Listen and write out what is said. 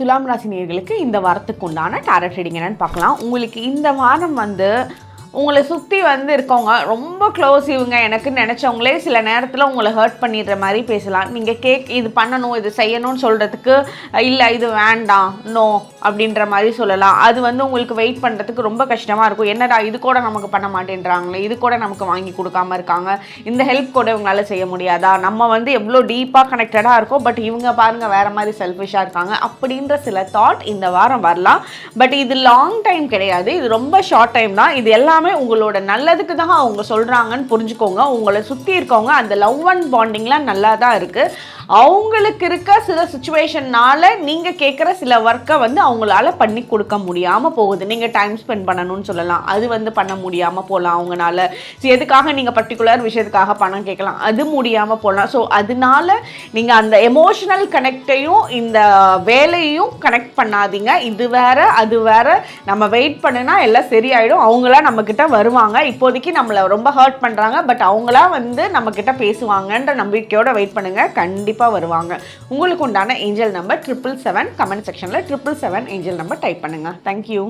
துலாம் ராசினியர்களுக்கு இந்த வாரத்துக்கு உண்டான டேரட் ரீடிங் என்னன்னு பார்க்கலாம். உங்களுக்கு இந்த வாரம் வந்து உங்களை சுற்றி வந்து இருக்கவங்க ரொம்ப க்ளோஸ் இவங்க எனக்கு நினச்சவங்களே சில நேரத்தில் உங்களை ஹர்ட் பண்ணிடுற மாதிரி பேசலாம். நீங்கள் கேக் இது பண்ணணும் இது செய்யணும்னு சொல்கிறதுக்கு இல்லை இது வேண்டாம் நோ அப்படின்ற மாதிரி சொல்லலாம். அது வந்து உங்களுக்கு வெயிட் பண்ணுறதுக்கு ரொம்ப கஷ்டமாக இருக்கும். என்னடா இது கூட நமக்கு பண்ண மாட்டேன்றாங்களே இது கூட நமக்கு வாங்கி கொடுக்காம இருக்காங்க. இந்த ஹெல்ப் கூட இவங்களால செய்ய முடியாதா? நம்ம வந்து எவ்வளோ டீப்பாக கனெக்டடாக இருக்கோம் பட் இவங்க பாருங்க வேறு மாதிரி செல்ஃபிஷாக இருக்காங்க. அப்படின்ற சில தாட் இந்த வாரம் வரலாம். பட் இது லாங் டைம் கிடையாது. இது ரொம்ப ஷார்ட் டைம் தான். இது எல்லாமே உங்களோட நல்லதுக்கு தான் அவங்க சொல்கிறாங்கன்னு புரிஞ்சுக்கோங்க. உங்களை சுற்றி இருக்கவங்க அந்த லவ் அண்ட் பாண்டிங்லாம் நல்லா தான் இருக்குது அவங்களுக்கு இருக்க சில சுச்சுவேஷன்னால் நீங்கள் கேட்குற சில ஒர்க்கை வந்து அவங்களால பண்ணி கொடுக்க முடியாமல் போகுது. நீங்கள் டைம் ஸ்பெண்ட் பண்ணணும்னு சொல்லலாம். அது வந்து பண்ண முடியாமல் போகலாம் அவங்கனால. ஸோ எதுக்காக நீங்கள் பர்டிகுலர் விஷயத்துக்காக பணம் கேட்கலாம்? அது முடியாமல் போகலாம் ஸோ அதனால நீங்கள் அந்த எமோஷனல் கனெக்டையும் இந்த வேலையையும் கனெக்ட் பண்ணாதீங்க. இது வேற அது வேற. நம்ம வெயிட் பண்ணுனா எல்லாம் சரியாயிடும். அவங்களா நம்மக்கிட்ட வருவாங்க. இப்போதைக்கு நம்மளை ரொம்ப ஹர்ட் பண்ணுறாங்க பட் அவங்களா வந்து நம்மக்கிட்ட பேசுவாங்கன்ற நம்பிக்கையோட வெயிட் பண்ணுங்க. கண்டிப்பாக வருவாங்க. உங்களுக்கு உண்டான angel number triple seven comment செக்ஷனில் triple seven angel number type பண்ணுங்க. Thank you